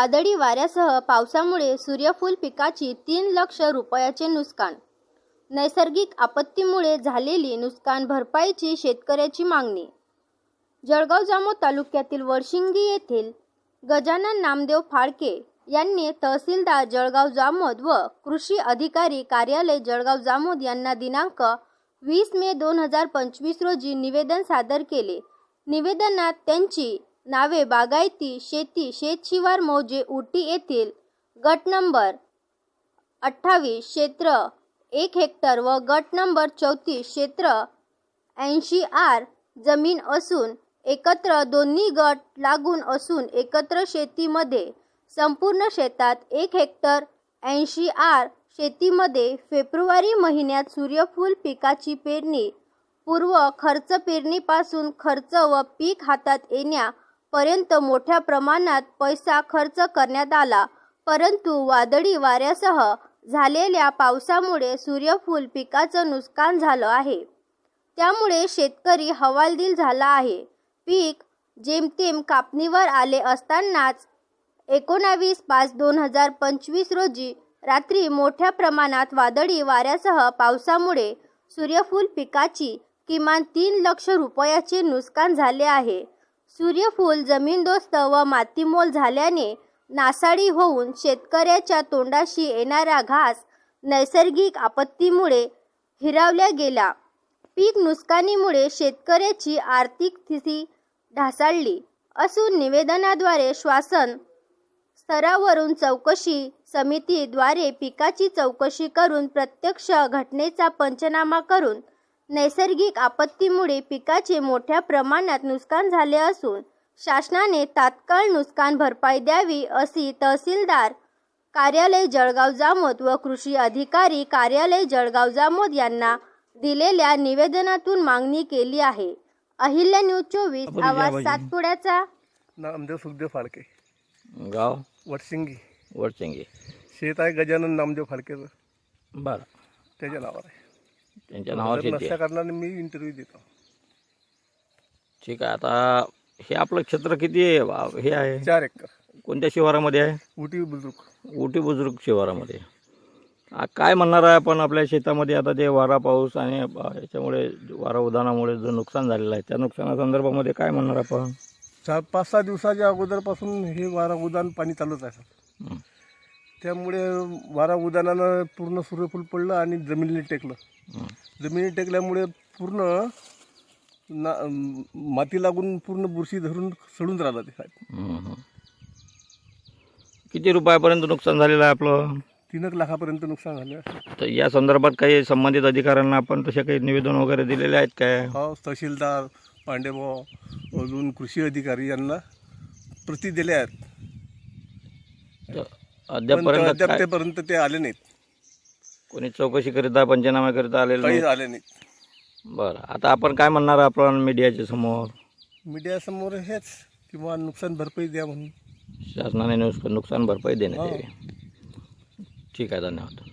वादळी वाऱ्यासह पावसामुळे सूर्यफूल पिकाची तीन लक्ष रुपयाचे नुकसान. नैसर्गिक आपत्तीमुळे झालेली नुकसान भरपाईची शेतकऱ्याची मागणी. जळगाव जामोद तालुक्यातील वडशिंगी येथील गजानन नामदेव फाळके यांनी तहसीलदार जळगाव जामोद व कृषी अधिकारी कार्यालय जळगाव जामोद यांना दिनांक वीस मे दोन हजार पंचवीस रोजी निवेदन सादर केले. निवेदनात त्यांची नावे बागायती शेती शेतशिवार मौजे उटी येथील गट नंबर अठ्ठावीस क्षेत्र एक हेक्टर व गट नंबर चौतीस क्षेत्र ऐंशी आर जमीन असून एकत्र दोन्ही गट लागून असून एकत्र शेतीमध्ये संपूर्ण शेतात एक हेक्टर ऐंशी आर शेतीमध्ये फेब्रुवारी महिन्यात सूर्यफूल पिकाची पेरणी पूर्व खर्च पेरणीपासून खर्च व पीक हातात येण्या पर्यंत मोठ्या प्रमाणात पैसा खर्च करण्यात आला. परंतु वादळी वाऱ्यासह झालेल्या पावसामुळे सूर्यफूल पिकाचं नुकसान झालं आहे. त्यामुळे शेतकरी हवालदिल झाला आहे. पीक जेमतेम कापणीवर आले असतानाच एकोणावीस पाच दोन हजार पंचवीस रोजी रात्री मोठ्या प्रमाणात वादळी वाऱ्यासह पावसामुळे सूर्यफूल पिकाची किमान तीन लक्ष रुपयाचे नुकसान झाले आहे. सूर्यफूल जमीनदोस्त व मातीमोल झाल्याने नासाडी होऊन शेतकऱ्याच्या तोंडाशी येणारा घास नैसर्गिक आपत्तीमुळे हिरावल्या गेला. पीक नुकसानीमुळे शेतकऱ्याची आर्थिक स्थिती ढासाळली. असून निवेदनाद्वारे श्वासन स्तरावरून चौकशी समितीद्वारे पिकाची चौकशी करून प्रत्यक्ष घटनेचा पंचनामा करून नैसर्गिक आपत्तीमुळे पिकाचे मोठ्या प्रमाणात नुकसान झाले असून शासनाने तात्काळ नुकसान भरपाई द्यावी अशी तहसीलदार कार्यालय जळगाव जामोद व कृषी अधिकारी कार्यालय जळगाव जामोद यांना दिलेल्या निवेदनातून मागणी केली आहे. अहिल्या न्यूज चोवीस आपण आवाज बाजूने. सातपुड्याचा. नामदेव सुखदेव फाळके. गाव? वटसिंगी वडचंगी शेत आहे गजानन नामदेव फाळकेचं. बरं. त्याच्या नावावर आहे. त्यांच्या नावावर शेती आहे. कारणाने मी इंटरव्ह्यू देतो. ठीक आहे आता हे आपलं क्षेत्र किती आहे? हे आहे. चार एकर. कोणत्या शिवारामध्ये आहे? उटी बुजुर्ग. उटी बुजुर्ग शिवारामध्ये. आ, काय म्हणणार आहे आपण आपल्या शेतामध्ये? आता ते वारा पाऊस आणि याच्यामुळे वारा उदानामुळे जो नुकसान झालेलं आहे त्या नुकसानासंदर्भामध्ये काय म्हणणार आपण? चार पाच सहा दिवसाच्या अगोदरपासून हे वारा उदान पाणी चालूच आहे हं. त्यामुळे वारा उदानानं पूर्ण सूर्यफूल पडलं आणि जमिनीला टेकलं. जमिनी टेकल्यामुळे पूर्ण ना माती लागून पूर्ण बुरशी धरून सडून राहिलं ते साहेब. किती रुपयापर्यंत नुकसान झालेलं आहे आपलं तीन एक लाखापर्यंत नुकसान झालं. तर या संदर्भात काही संबंधित अधिकाऱ्यांना आपण तसे काही निवेदन वगैरे दिलेले आहेत काय हो तहसीलदार पांडेभाऊ अजून कृषी अधिकारी यांना प्रति दिले आहेत पण अद्यापपर्यंत अद्याप काय- तेपर्यंत ते आले नाहीत. कोणी चौकशी करिता पंचनामा करिता आलेलं काही नाही आले नाहीत. बरं आता आपण काय म्हणणार आपण मीडियाच्या समोर? मीडियासमोर हेच किंवा नुकसान भरपाई द्या म्हणून. शासनाने नुस- नुकसान भरपाई देण्यात. यावी. ठीक आहे धन्यवाद.